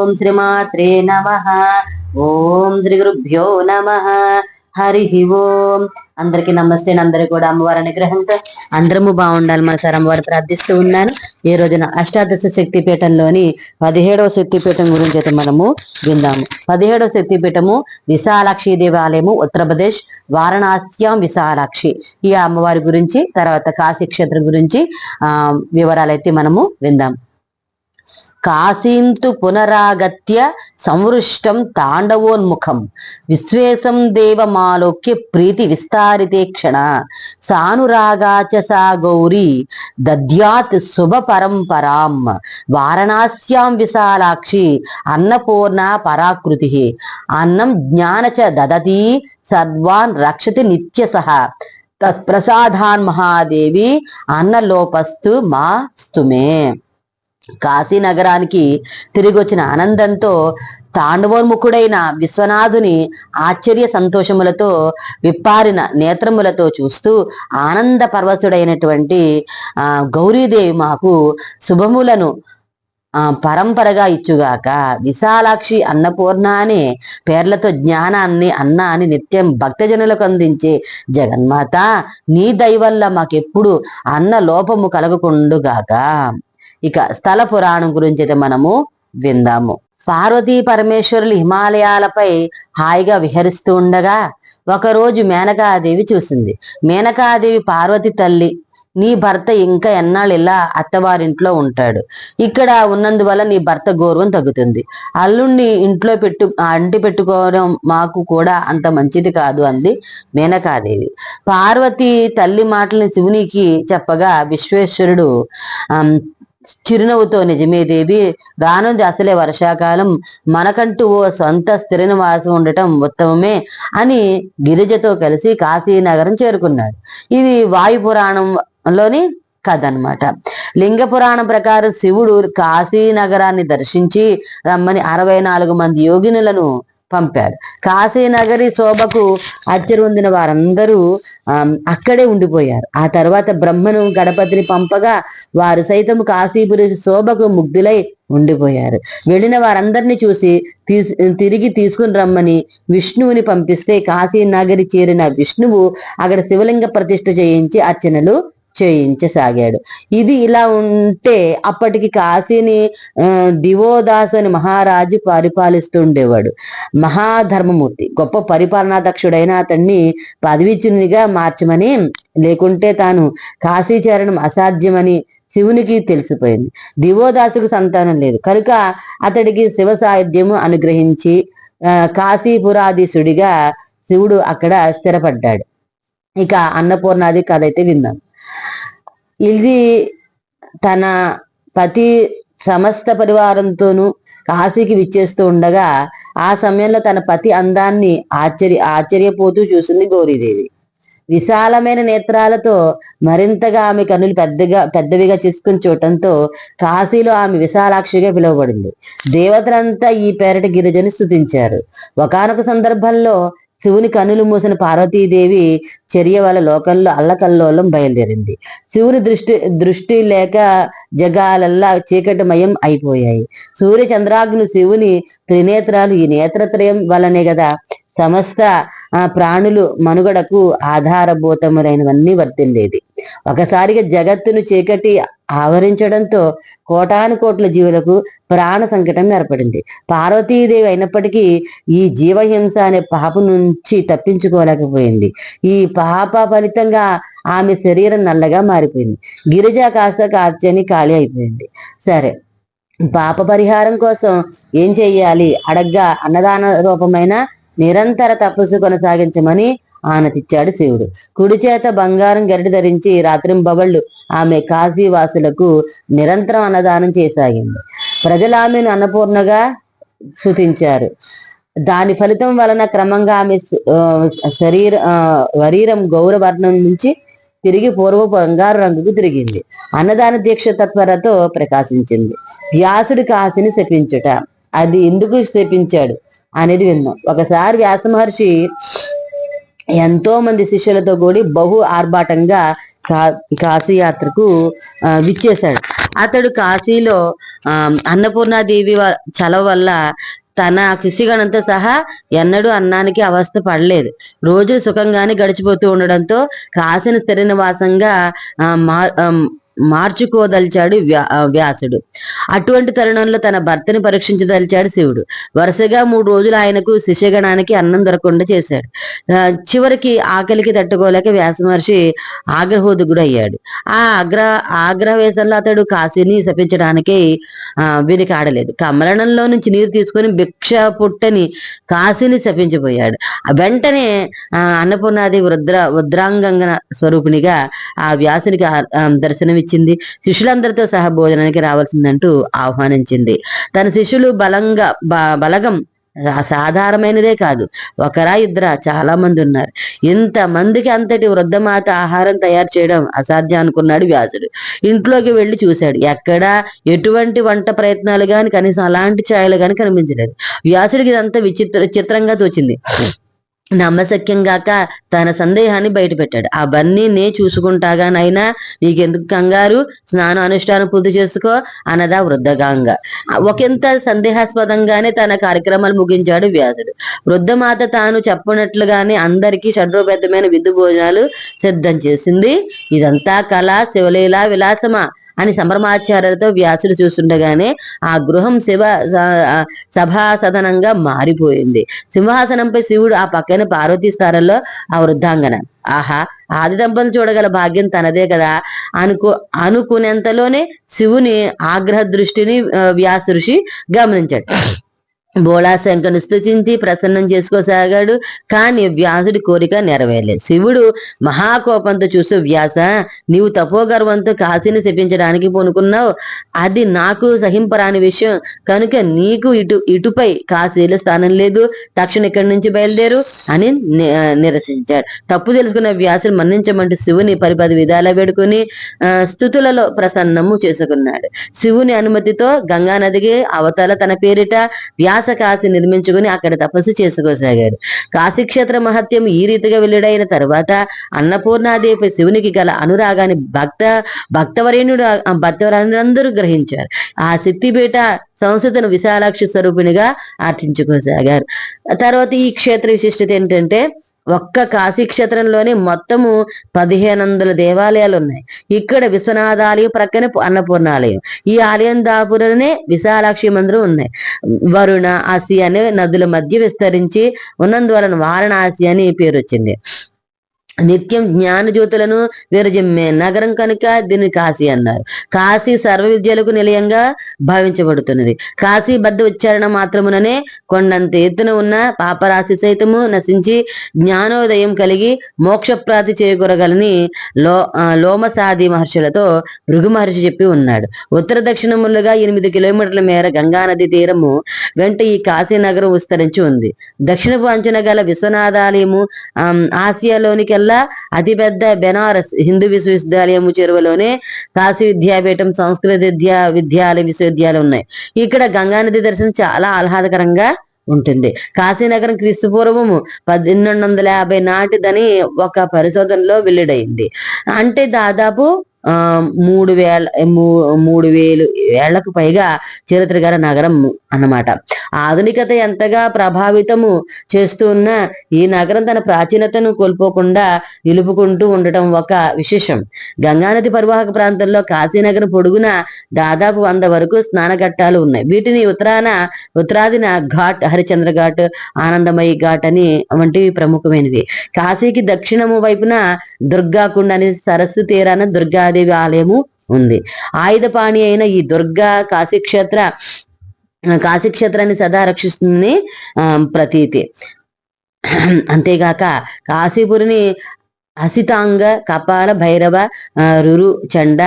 ఓం శ్రీమాత్రే నమ. ఓం శ్రీ గురుభ్యో నమ. హరి ఓం. అందరికి నమస్తే అందరు కూడా అమ్మవారి అనుగ్రహంతో అందరము బాగుండాలి మన సార్ అమ్మవారు ప్రార్థిస్తూ ఉన్నాను. ఈ రోజున అష్టాదశ శక్తిపీఠంలోని పదిహేడవ శక్తి పీఠం గురించి అయితే మనము విందాము. పదిహేడవ శక్తి పీఠము విశాలాక్షి దేవాలయము ఉత్తరప్రదేశ్ వారణాస్యం విశాలాక్షి. ఈ అమ్మవారి గురించి తర్వాత కాశీ క్షేత్రం గురించి ఆ వివరాలైతే మనము విందాం. కాశీంతు పునరాగత్య సంవృష్టం తాండవోన్ముఖం. విశ్వేశం దేవమాలోక్య ప్రీతి విస్తారితే క్షణ. సానురాగాచ సా గౌరీ దద్యాత్ శుభ పరంపరాం వారణాస్యాం విశాలాక్షి అన్నపూర్ణ పరాకృతి. అన్నం జ్ఞానచ దదతి సర్వాన్ రక్షతి నిత్యసహ తత్ప్రసాదాన్ మహాదేవి అన్నలోపస్తు మా. స్తుమే కాశీ నగరానికి తిరిగి వచ్చిన ఆనందంతో తాండవోన్ముఖుడైన విశ్వనాథుని ఆశ్చర్య సంతోషములతో విప్పారిన నేత్రములతో చూస్తూ ఆనంద పర్వసుడైనటువంటి గౌరీదేవి మాకు శుభములను పరంపరగా ఇచ్చుగాక. విశాలాక్షి అన్నపూర్ణ అనే పేర్లతో జ్ఞానాన్ని అన్నాన్ని నిత్యం భక్తజనులకు అందించే జగన్మాత నీ దయవల్ల మాకెప్పుడు అన్న లోపము కలగకుండుగాక. ఇక స్థల పురాణం గురించి అయితే మనము విందాము. పార్వతీ పరమేశ్వరులు హిమాలయాలపై హాయిగా విహరిస్తూ ఉండగా ఒకరోజు మేనకాదేవి చూసింది. మేనకాదేవి పార్వతి తల్లి నీ భర్త ఇంకా ఎన్నాళ్ళు ఇలా అత్తవారింట్లో ఉంటాడు. ఇక్కడ ఉన్నందువల్ల నీ భర్త గౌరవం తగ్గుతుంది. అల్లుణ్ణి ఇంట్లో పెట్టు అంటి పెట్టుకోవడం మాకు కూడా అంత మంచిది కాదు అంది మేనకాదేవి. పార్వతి తల్లి మాటల్ని శివునికి చెప్పగా విశ్వేశ్వరుడు చిరునవ్వుతో నిజమే దేవి రానుంది అసలే వర్షాకాలం. మనకంటూ ఓ సొంత స్థిర నివాసం ఉండటం ఉత్తమమే అని గిరిజతో కలిసి కాశీనగరం చేరుకున్నాడు. ఇది వాయు పురాణంలోని కథ అన్నమాట లింగ పురాణం ప్రకారం శివుడు కాశీ నగరాన్ని దర్శించి రమ్మని అరవై నాలుగు మంది యోగినులను పంపాడు కాశీనగరి శోభకు అచ్చరుందిన వారందరూ అక్కడే ఉండిపోయారు. ఆ తర్వాత బ్రహ్మను గణపతిని పంపగా వారు సైతం కాశీపురి శోభకు ముగ్ధులై ఉండిపోయారు. వెళ్ళిన వారందరినీ చూసి తిరిగి తీసుకుని రమ్మని విష్ణువుని పంపిస్తే కాశీనగరి చేరిన విష్ణువు అక్కడ శివలింగ ప్రతిష్ఠ చేయించి అర్చనలు చేయించసాగాడు ఇది ఇలా ఉంటే అప్పటికి కాశీని దివోదాసు అని మహారాజు పరిపాలిస్తూ ఉండేవాడు మహాధర్మమూర్తి గొప్ప పరిపాలనాదక్షుడైన అతన్ని పదవిచునిగా మార్చమని లేకుంటే తాను కాశీ చేరడం అసాధ్యమని శివునికి తెలిసిపోయింది. దివోదాసుకు సంతానం లేదు. కనుక అతడికి శివ సాహిత్యము అనుగ్రహించి ఆ, కాశీపురాధీశుడిగా శివుడు అక్కడ స్థిరపడ్డాడు. ఇక అన్నపూర్ణాది కథ అయితే విందాం. ఇది తన పతి సమస్త పరివారంతోనూ కాశీకి విచ్చేస్తూ ఉండగా ఆ సమయంలో తన పతి అందాన్ని ఆశ్చర్య ఆశ్చర్యపోతూ చూసింది గౌరీదేవి. విశాలమైన నేత్రాలతో మరింతగా ఆమె కనులు పెద్దగా పెద్దవిగా చేసుకుని చూడటంతో కాశీలో ఆమె విశాలాక్షిగా పిలువబడింది. దేవతలంతా ఈ పేరట గిరిజను స్థుతించారు ఒకానొక సందర్భంలో శివుని కన్నులు మూసిన పార్వతీదేవి చర్య వల్ల లోకంలో అల్లకల్లోలం బయలుదేరింది. శివుని దృష్టి దృష్టి లేక జగాలల్లా చీకటిమయం అయిపోయాయి. సూర్య చంద్రాగ్ని శివుని త్రినేత్రాలు ఈ నేత్రత్రయం వలనే కదా. సమస్త ప్రాణులు మనుగడకు ఆధారభూతములైనవన్నీ వర్తిల్లేది. ఒకసారిగా జగత్తును చీకటి ఆవరించడంతో కోటాను కోట్ల జీవులకు ప్రాణ సంకటం ఏర్పడింది. పార్వతీదేవి అయినప్పటికీ ఈ జీవహింస అనే పాప నుంచి తప్పించుకోలేకపోయింది. ఈ పాప ఫలితంగా ఆమె శరీరం నల్లగా మారిపోయింది. గిరిజ కాస్త కార్చని ఖాళీ అయిపోయింది. సరే పాప పరిహారం కోసం ఏం చెయ్యాలి? అడగ్గా అన్నదాన రూపమైన నిరంతర తపస్సు కొనసాగించమని ఆనతిచ్చాడు శివుడు. కుడి చేత బంగారం గరిటి ధరించి రాత్రింబవళ్ళు ఆమె కాశీవాసులకు నిరంతరం అన్నదానం చేసాగింది. ప్రజలు ఆమెను అన్నపూర్ణగా శృతించారు. దాని ఫలితం వలన క్రమంగా ఆమె ఆ, శరీర ఆ, శరీరం గౌరవర్ణం నుంచి తిరిగి పూర్వ బంగారు రంగుకు తిరిగింది. అన్నదాన దీక్ష తత్పరతో ప్రకాశించింది. వ్యాసుడి కాశీని శపించుట. అది ఎందుకు శపించాడు అనేది విన్నాం. ఒకసారి వ్యాస మహర్షి ఎంతో మంది శిష్యులతో కూడి బహు ఆర్భాటంగా కా కాశీ యాత్రకు విచ్చేశాడు. అతడు కాశీలో ఆ అన్నపూర్ణాదేవి వ- చలవ వల్ల తన కృషిగణంతో సహా ఎన్నడూ అన్నానికి అవస్థ పడలేదు. రోజు సుఖంగానే గడిచిపోతూ ఉండడంతో కాశీని స్థిర నివాసంగా ఆ, మా- మార్చుకోదలిచాడు వ్యా వ్యాసుడు. అటువంటి తరుణంలో తన భర్తని పరీక్షించదలిచాడు శివుడు. వరుసగా మూడు రోజులు ఆయనకు శిష్యగణానికి అన్నం దొరకకుండా చేశాడు. చివరికి ఆకలికి తట్టుకోలేక వ్యాస మహర్షి ఆగ్రహోదుగుడు అయ్యాడు ఆ ఆగ్రహ ఆగ్రహవేశంలో అతడు కాశీని శపించడానికి ఆ వెనుకాడలేదు. కమలనంలో నుంచి నీరు తీసుకొని భిక్ష పుట్టని కాశీని శపించిపోయాడు. ఆ వెంటనే ఆ అన్నపూర్ణాది వృద్ర వృద్రాంగంగన స్వరూపిణిగా ఆ వ్యాసునికి దర్శనమిచ్చి ఇచ్చింది శిష్యులందరితో సహా భోజనానికి రావాల్సిందంటూ ఆహ్వానించింది. తన శిష్యులు బలంగా బ- బలగం అసాధారణమైనదే సాధారణమైనదే కాదు. ఒకరా ఇద్దరా చాలా మంది ఉన్నారు. ఇంత మందికి అంతటి వృద్ధమాత ఆహారం తయారు చేయడం అసాధ్యం అనుకున్నాడు వ్యాసుడు. ఇంట్లోకి వెళ్ళి చూశాడు. ఎక్కడా ఎటువంటి వంట ప్రయత్నాలు గాని కనీసం అలాంటి ఛాయలు కానీ కనిపించలేదు. వ్యాసుడికి ఇదంతా విచిత్ర చిత్రంగా తోచింది. నమ్మశక్యం గాక తన సందేహాన్ని బయటపెట్టాడు. అవన్నీ నే చూసుకుంటాగానైనా నీకెందుకు కంగారు? స్నానం అనుష్ఠానం పూర్తి చేసుకో అన్నదా వృద్ధగాంగ. ఒకంత సందేహాస్పదంగానే తన కార్యక్రమాలు ముగించాడు వ్యాసుడు. వృద్ధమాత తాను చెప్పనట్లుగానే అందరికీ షడ్రూపేతమైన విందు భోజనాలు సిద్ధం చేసింది. ఇదంతా కళ శివలీలా విలాసమా? అని సంభ్రమాచార్యలతో వ్యాసులు చూస్తుండగానే ఆ గృహం శివ సభాసదనంగా సభా సదనంగా మారిపోయింది. సింహాసనంపై శివుడు ఆ పక్కన పార్వతీ స్థానంలో ఆ వృద్ధాంగన. ఆహా ఆది దంపతులు చూడగల భాగ్యం తనదే కదా. అనుకో అనుకునేంతలోనే శివుని ఆగ్రహ దృష్టిని వ్యాస ఋషి గమనించాడు. బోళాశంకను స్తుతించి ప్రసన్నం చేసుకోసాగాడు. కానీ వ్యాసుడి కోరిక నెరవేరలేదు శివుడు మహాకోపంతో చూసి వ్యాస నీవు తపోగర్వంతో కాశీని శపించడానికి పూనుకున్నావు. అది నాకు సహింపరాని విషయం. కనుక నీకు ఇటు ఇటుపై కాశీలో స్థానం లేదు. తక్షణ ఇక్కడి నుంచి బయలుదేరు అని నిరసించాడు. తప్పు తెలుసుకున్న వ్యాసుడు మన్నించమంటూ శివుని పరిపది విధాల వేడుకుని స్థుతులలో ప్రసన్నము చేసుకున్నాడు. శివుని అనుమతితో గంగా నదికి అవతల తన పేరిట వ్యాస కాశి నిర్మించుకుని అక్కడ తపస్సు చేసుకోసాగాడు. కాశీక్షేత్ర మహత్యం ఈ రీతిగా వెల్లుడైన తరువాత అన్నపూర్ణాదేవి శివునికి గల అనురాగాన్ని భక్త భక్తవరేణుడు ఆ భక్తవరేణులందరూ గ్రహించారు. ఆ సిద్ధిపేట సంస్థను విశాలాక్షి స్వరూపిణిగా ఆర్చించుకోసాగారు తర్వాత ఈ క్షేత్ర విశిష్టత ఏంటంటే ఒక్క కాశీ క్షేత్రంలోనే మొత్తము పదిహేను వందల దేవాలయాలు ఉన్నాయి ఇక్కడ విశ్వనాథాలయం ప్రక్కనే అన్నపూర్ణాలయం. ఈ ఆలయం దాపురనే విశాలాక్షి మందిరం ఉన్నాయి. వరుణ ఆసి అనే నదుల మధ్య విస్తరించి ఉన్నందువలన వారణాసి అని పేరు వచ్చింది నిత్యం జ్ఞాన జ్యోతులను విరజిమ్మే నగరం కనుక దీన్ని కాశీ అన్నారు. కాశీ సర్వ విద్యలకు నిలయంగా భావించబడుతున్నది. కాశీ బద్ద ఉచ్చారణ మాత్రముననే కొండంత ఎత్తున ఉన్న పాపరాశి సైతము నశించి జ్ఞానోదయం కలిగి మోక్షప్రాతి చేకూరగలని లో ఆ, లోమసాది మహర్షులతో భృగు మహర్షి చెప్పి ఉన్నాడు. ఉత్తర దక్షిణములుగా ఎనిమిది కిలోమీటర్ల మేర గంగా నది తీరము వెంట ఈ కాశీ నగరం విస్తరించి ఉంది. దక్షిణపు అంచున గల విశ్వనాథాలయము ఆసియాలోనికి కల్లా అతిపెద్ద బెనారస్ హిందూ విశ్వవిద్యాలయము చెరువలోనే కాశీ విద్యాపీఠం సంస్కృత విద్యా విద్యాలయ విశ్వవిద్యాలయం ఉన్నాయి. ఇక్కడ గంగానది దర్శనం చాలా ఆహ్లాదకరంగా ఉంటుంది. కాశీనగరం క్రీస్తు పూర్వము పద్దెనిమిది వందల యాభై నాటిదని ఒక పరిశోధనలో వెల్లడైంది. అంటే దాదాపు ఆ మూడు వేల మూడు వేలు ఏళ్ళకు పైగా చరిత్ర గల నగరం అన్నమాట. ఆధునికత ఎంతగా ప్రభావితము చేస్తున్న ఈ నగరం తన ప్రాచీనతను కోల్పోకుండా నిలుపుకుంటూ ఉండటం ఒక విశేషం. గంగానది పరివాహక ప్రాంతంలో కాశీనగరం పొడుగున దాదాపు వంద వరకు స్నానఘట్టాలు ఉన్నాయి. వీటిని ఉత్తరాన ఉత్తరాదిన ఘాట్ హరిచంద్ర ఘాట్ ఆనందమయి ఘాట్ అని వంటివి ప్రముఖమైనవి. కాశీకి దక్షిణము వైపున దుర్గాకుండ అనే సరస్సు తీరాన దుర్గాదేవి ఆలయము ఉంది. ఆయుధపాణి అయిన ఈ దుర్గా కాశీక్షేత్ర కాశీక్షేత్రాన్ని సదా రక్షిస్తుంది ఆ, ప్రతీతి. అంతేగాక కాశీపురిని హసితాంగ కపాల భైరవ రురు చండ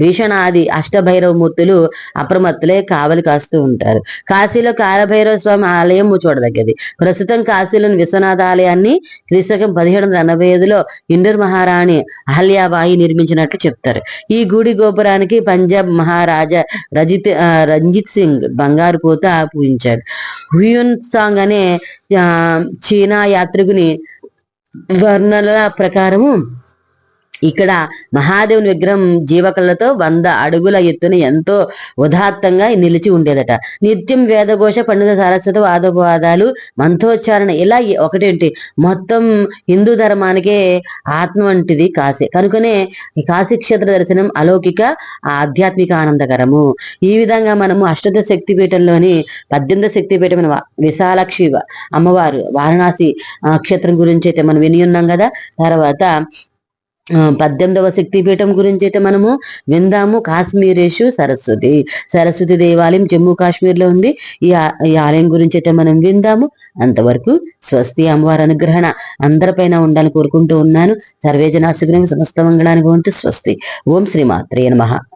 భీషణాది అష్టభైరవ మూర్తులు అప్రమత్తులే కావలి కాస్తూ ఉంటారు. కాశీలో కాలభైరవ స్వామి ఆలయం చూడదగ్గది ప్రస్తుతం కాశీలోని విశ్వనాథ ఆలయాన్ని క్రీస్తకం పదిహేడు వందల ఎనభై ఐదులో ఇండోర్ మహారాణి అహల్యాబాయి నిర్మించినట్లు చెప్తారు. ఈ గుడి గోపురానికి పంజాబ్ మహారాజా రజిత్ రంజిత్ సింగ్ బంగారు పూత పూజించాడు. హుయున్ సాంగ్ అనే చీనా యాత్రికుని వర్ణనల ప్రకారము ఇక్కడ మహాదేవుని విగ్రహం జీవకళతో వంద అడుగుల ఎత్తున ఎంతో ఉదాత్తంగా నిలిచి ఉండేదట. నిత్యం వేదఘోష పండిత సరస్వత వాదోపవాదాలు మంత్రోచ్చారణ ఇలా ఒకటేంటి? మొత్తం హిందూ ధర్మానికే ఆత్మ వంటిది కాశీ. కనుకనే కాశీక్షేత్ర కాశీ క్షేత్ర దర్శనం అలౌకిక ఆధ్యాత్మిక ఆనందకరము. ఈ విధంగా మనము అష్టద శక్తి పీఠంలోని పద్దెనిమిది శక్తి పీఠమైన విశాలాక్షి అమ్మవారు వారణాసి క్షేత్రం గురించి అయితే మనం విని ఉన్నాం కదా. తర్వాత పద్దెనిమిదవ శక్తి పీఠం గురించి అయితే మనము విందాము. కాశ్మీరేషు సరస్వతి. సరస్వతి దేవాలయం జమ్మూ కాశ్మీర్లో ఉంది. ఈ ఆ- ఈ ఆలయం గురించి అయితే మనం విందాము. అంతవరకు స్వస్తి అమ్మవారి అనుగ్రహణ అందరిపైన ఉండాలని కోరుకుంటూ ఉన్నాను. సర్వేజన సమస్త మంగళానికి వంటి స్వస్తి. ఓం శ్రీ మాత్రే నమః.